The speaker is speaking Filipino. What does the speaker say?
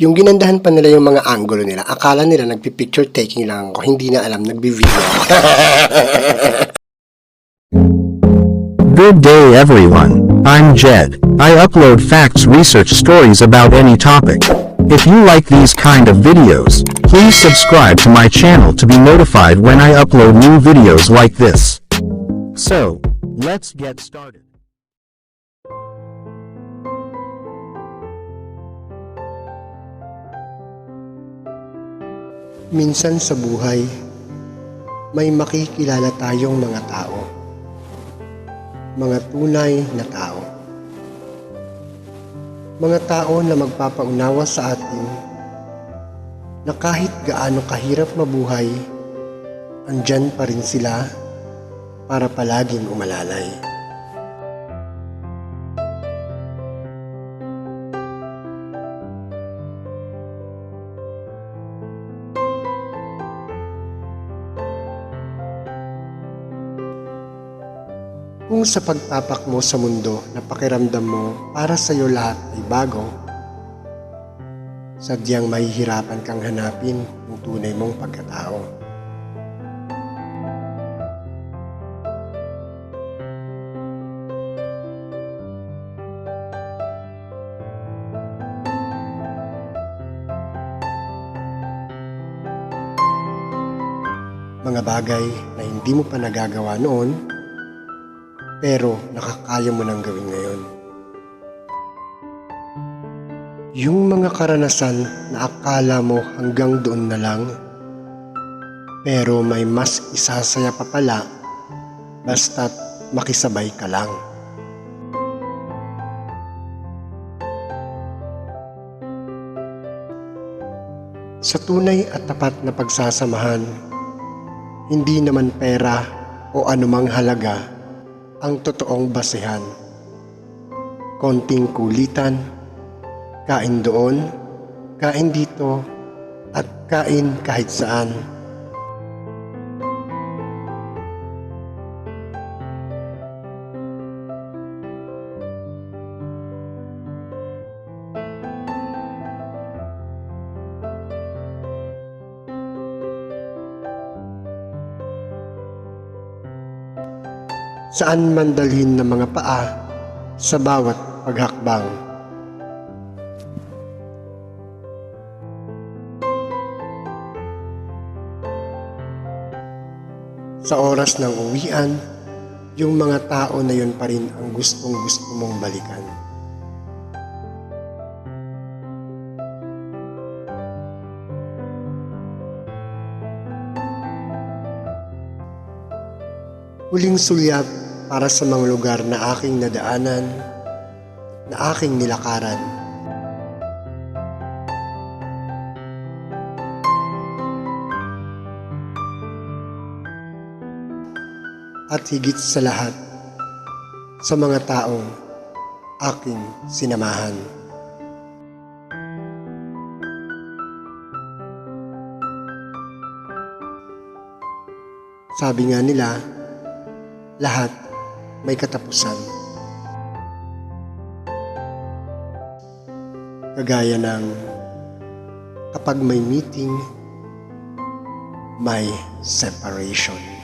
Yung ginandahan pa nila yung mga angulo nila. Akala nila nagpi-picture taking lang ako. Hindi na alam, nagbi-video. Good day everyone, I'm Jed. I upload facts research stories about any topic. If you like these kind of videos, please subscribe to my channel to be notified when I upload new videos like this. So, let's get started. Minsan sa buhay, may makikilala tayong mga tao. Mga tunay na tao. Mga tao na magpapaunawa sa atin na kahit gaano kahirap mabuhay, andyan pa rin sila para palaging umalalay. Kung sa pagtapak mo sa mundo na pakiramdam mo para sa iyo lahat ay bago, sadyang mahihirapan kang hanapin ang tunay mong pagkatao. Mga bagay na hindi mo pa nagagawa noon pero nakakaya mo nang gawin ngayon. Yung mga karanasan na akala mo hanggang doon na lang, pero may mas isasaya pa pala basta't makisabay ka lang. Sa tunay at tapat na pagsasamahan, hindi naman pera o anumang halaga ang totoong basehan. Konting kulitan, kain doon, kain dito, at kain kahit saan. Saan man dalhin ng mga paa sa bawat paghakbang. Sa oras ng uwian, yung mga tao na yun pa rin ang gustong gusto mong balikan. Huling sulyap para sa mga lugar na aking nadaanan, na aking nilakaran. At higit sa lahat, sa mga taong aking sinamahan. Sabi nga nila, lahat may katapusan. Kagaya ng kapag may meeting, may separation.